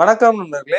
வணக்கம் நண்பர்களே.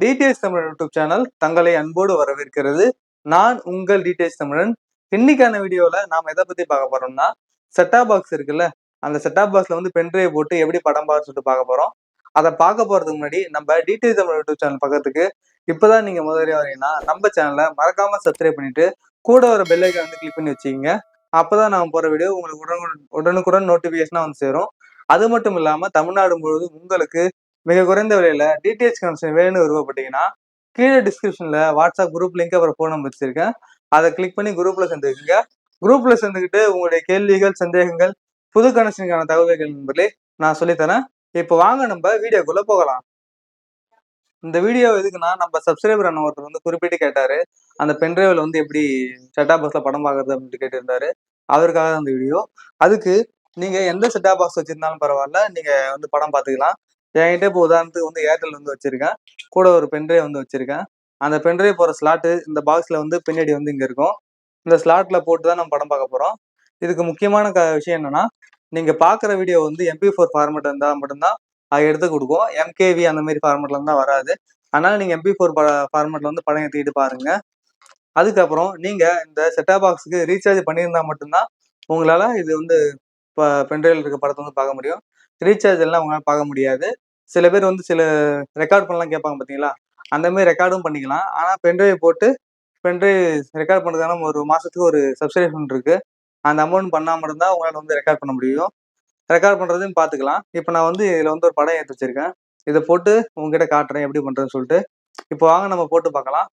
TDS Tamil YouTube channel தங்களை அன்போடு வரவேற்கிறது. நான் உங்கள் டிடிஎஸ் தமிழன். இன்னைக்கான வீடியோவில் நாம் எதை பற்றி பார்க்க போறோம்னா செட்டா பாக்ஸ் இருக்குல்ல அந்த செட்டா பாக்ஸில் வந்து பென்ட்ரைவ் போட்டு எப்படி படம் பார்க்க சொல்லிட்டு பார்க்க போகிறோம் அதை பார்க்க போகிறதுக்கு முன்னாடி நம்ம டிடிஎஸ் தமிழ் யூடியூப் சேனல் பக்கத்துக்கு இப்போதான் நீங்கள் முதல்ல வரீங்கன்னா நம்ம சேனலை மறக்காமல் சப்ஸ்கிரைப் பண்ணிட்டு கூட ஒரு பெல்லைக்கை வந்து கிளிக் பண்ணி வச்சுக்கிங்க. அப்பதான் நான் போகிற வீடியோ உங்களுக்கு உடனுக்குடன் உடனுக்குடன் நோட்டிஃபிகேஷனாக வந்து சேரும். அது மட்டும் இல்லாமல் தமிழ்நாடு முழுவதும் உங்களுக்கு மிக குறைந்த விலையில டிடிஹெச் கனெக்ஷன் வேணும்னு விருப்பப்பட்டீங்கன்னா கீழே டிஸ்கிரிப்ஷன்ல வாட்ஸ்அப் குரூப் லிங்க் அப்புறம் ஃபோன் நம்பர் வச்சிருக்கேன். அதை கிளிக் பண்ணி குரூப்ல சேர்ந்துக்குங்க குரூப்ல சேர்ந்துக்கிட்டு உங்களுடைய கேள்விகள் சந்தேகங்கள் புது கனெக்ஷனுக்கான தகவல்கள் நண்பர்களே நான் சொல்லித்தரேன். இப்போ வாங்க நம்ம வீடியோக்குள்ள போகலாம். இந்த வீடியோ எதுக்குன்னா நம்ம சப்ஸ்கிரைபர் அண்ணன் ஒருத்தர் வந்து குறிப்பிட்டு கேட்டாரு அந்த பென்ட்ரைவில் வந்து எப்படி செட்டா பாக்ஸ்ல படம் பார்க்கறது அப்படின்னு கேட்டிருந்தாரு. அவருக்காக அந்த வீடியோ. அதுக்கு நீங்க எந்த செட்டா பாக்ஸ் வச்சிருந்தாலும் பரவாயில்ல நீங்க வந்து படம் பார்த்துக்கலாம். என்கிட்ட இப்போ உதாரணத்துக்கு வந்து ஏர்டெல் வந்து வச்சிருக்கேன். கூட ஒரு பென்ட்ரைவ் வந்து வச்சிருக்கேன். அந்த பென்ட்ரைவ் போகிற ஸ்லாட்டு இந்த பாக்ஸில் வந்து பின்னாடி வந்து இங்கே இருக்கும். இந்த ஸ்லாட்டில் போட்டு தான் நம்ம படம் பார்க்க போகிறோம் இதுக்கு முக்கியமான க விஷயம் என்னென்னா நீங்கள் பார்க்குற வீடியோ வந்து எம்பி ஃபோர் ஃபார்மேட் இருந்தால் மட்டும்தான் அது எடுத்து கொடுக்கும். எம்கேவி அந்த மாதிரி ஃபார்மேட்டில் இருந்தால் வராது. அதனால் நீங்கள் எம்பி ஃபோர் ஃபார்மேட்டில் வந்து படம் ஏற்றிக்கிட்டு பாருங்கள் அதுக்கப்புறம் நீங்கள் இந்த செட்டா பாக்ஸுக்கு ரீசார்ஜ் பண்ணியிருந்தால் மட்டும்தான் உங்களால் இது வந்து இப்போ பென்ட்ரைவில் இருக்க படத்தை வந்து பார்க்க முடியும். ரீசார்ஜ் எல்லாம் உங்களால் பார்க்க முடியாது. சில பேர் வந்து சில ரெக்கார்ட் பண்ணலாம் கேட்பாங்க பார்த்தீங்களா அந்த மாதிரி ரெக்கார்டும் பண்ணிக்கலாம். ஆனால் பென்ட்ரைவ் போட்டு பென்ட்ரைவ் ரெக்கார்ட் பண்ணுறதுக்கான ஒரு மாதத்துக்கு ஒரு சப்ஸ்கிரிப்ஷன் இருக்கு. அந்த அமௌண்ட் பண்ணாமல் இருந்தால் உங்களால் வந்து ரெக்கார்ட் பண்ண முடியும். ரெக்கார்ட் பண்ணுறதையும் பார்த்துக்கலாம் இப்போ நான் வந்து இதில் வந்து ஒரு படம் ஏற்றி வச்சிருக்கேன். இதை போட்டு உங்ககிட்ட காட்டுறேன் எப்படி பண்ணுறேன்னு சொல்லிட்டு. இப்போ வாங்க நம்ம போட்டு பார்க்கலாம்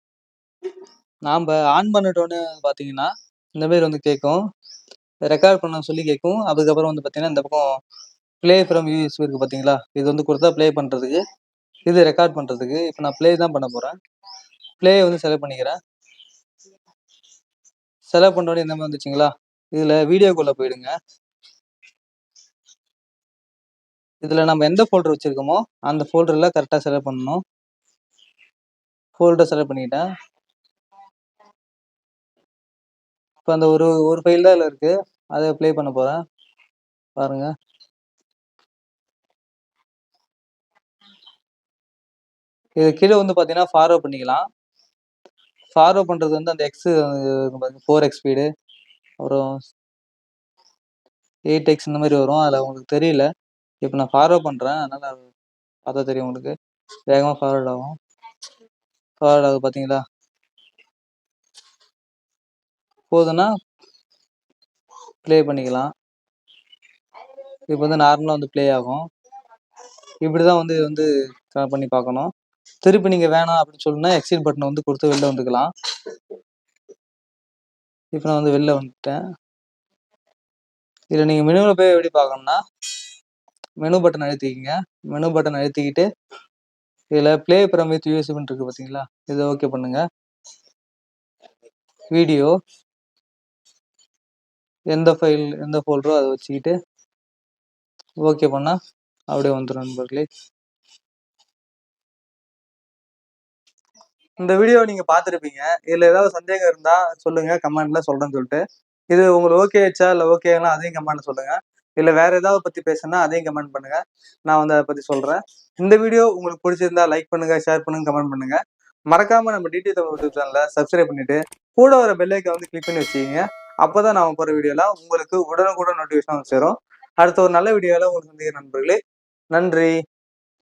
நாம் ஆன் பண்ணிட்டோன்னு பார்த்தீங்கன்னா இந்த மாதிரி வந்து கேட்கும். ரெக்கார்ட் பண்ண சொல்லி கேட்கும் அதுக்கப்புறம் வந்து பார்த்தீங்கன்னா இந்த பக்கம் ப்ளே ஃப்ரம் யூஎஸ்பி இருக்குது பார்த்தீங்களா? இது வந்து கொடுத்தா ப்ளே பண்ணுறதுக்கு இது ரெக்கார்ட் பண்ணுறதுக்கு இப்போ நான் ப்ளே தான் பண்ண போகிறேன் ப்ளே வந்து செலக்ட் பண்ணிக்கிறேன். செலக்ட் பண்ணோடனே இந்த மாதிரி வந்துச்சுங்களா? இதில் வீடியோக்குள்ளே போயிடுங்க. இதில் நம்ம எந்த ஃபோல்டர் வச்சுருக்கோமோ அந்த ஃபோல்டரில் கரெக்டாக செலக்ட் பண்ணணும். ஃபோல்டர் செலக்ட் பண்ணிக்கிட்டேன் இப்போ அந்த ஒரு ஒரு ஃபைல் தான் இதில் இருக்கு. அதை ப்ளே பண்ண போகிறேன் பாருங்கள் இது கீழே வந்து பார்த்தீங்கன்னா ஃபார்வர்ட் பண்ணிக்கலாம். ஃபார்வர்ட் பண்ணுறது வந்து அந்த எக்ஸு ஃபோர் எக்ஸ் ஸ்பீடு அப்புறம் எயிட் எக்ஸ் இந்த மாதிரி வரும். அதில் உங்களுக்கு தெரியல. இப்போ நான் ஃபார்வர்ட் பண்ணுறேன் அதனால் பார்த்தா தெரியும் உங்களுக்கு. வேகமாக ஃபார்வர்ட் ஆகும். ஃபார்வர்ட் ஆகுது பார்த்தீங்களா போகுதுன்னா ப்ளே பண்ணிக்கலாம். இப்போ வந்து நார்மலாக வந்து ப்ளே ஆகும். இப்படி தான் வந்து இது வந்து பண்ணி பார்க்கணும். திருப்பி நீங்கள் வேணாம் அப்படின்னு சொல்லுனா எக்ஸிட் பட்டனை வந்து கொடுத்து வெளில வந்துக்கலாம். இப்போ நான் வந்து வெளில வந்துட்டேன். இதில் நீங்கள் மெனுவில் போய் எப்படி பார்க்கணும்னா மெனு பட்டன் அழுத்திக்கிங்க. மெனு பட்டன் அழுத்திக்கிட்டு இதில் ப்ளே பிரமித் வித் யூஎஸ்பின்னு இருக்குது பார்த்தீங்களா இதை ஓகே பண்ணுங்க. வீடியோ எந்த ஃபைல் எந்த ஃபோல்டரோ அதை வச்சுக்கிட்டு ஓகே பண்ணால் அப்படியே வந்துடும் நண்பர்களே. இந்த வீடியோ நீங்கள் பார்த்துருப்பீங்க. இதில் ஏதாவது சந்தேகம் இருந்தால் சொல்லுங்கள் கமெண்டில் சொல்கிறேன்னு சொல்லிட்டு. இது உங்களுக்கு ஓகே ஆச்சா இல்லை ஓகேங்களா அதையும் கமெண்ட் சொல்லுங்கள் இல்லை வேறு ஏதாவது பற்றி பேசுனா அதையும் கமெண்ட் பண்ணுங்க. நான் வந்து அதை பற்றி சொல்கிறேன் இந்த வீடியோ உங்களுக்கு பிடிச்சிருந்தா லைக் பண்ணுங்கள் ஷேர் பண்ணுங்க கமெண்ட் பண்ணுங்கள் மறக்காமல் நம்ம டிடி தமிழ் யூடியூப் சேனலை சப்ஸ்கிரைப் பண்ணிட்டு கூட வர பெல்லைக்கை வந்து கிளிக் பண்ணி வச்சுக்கோங்க. அப்போதான் நான் போற வீடியோலாம் உங்களுக்கு உடனுக்குடன் நோட்டிஃபிகேஷன் சேரும் அடுத்த ஒரு நல்ல வீடியோல உங்களுக்கு சந்திக்கிற நண்பர்களே நன்றி.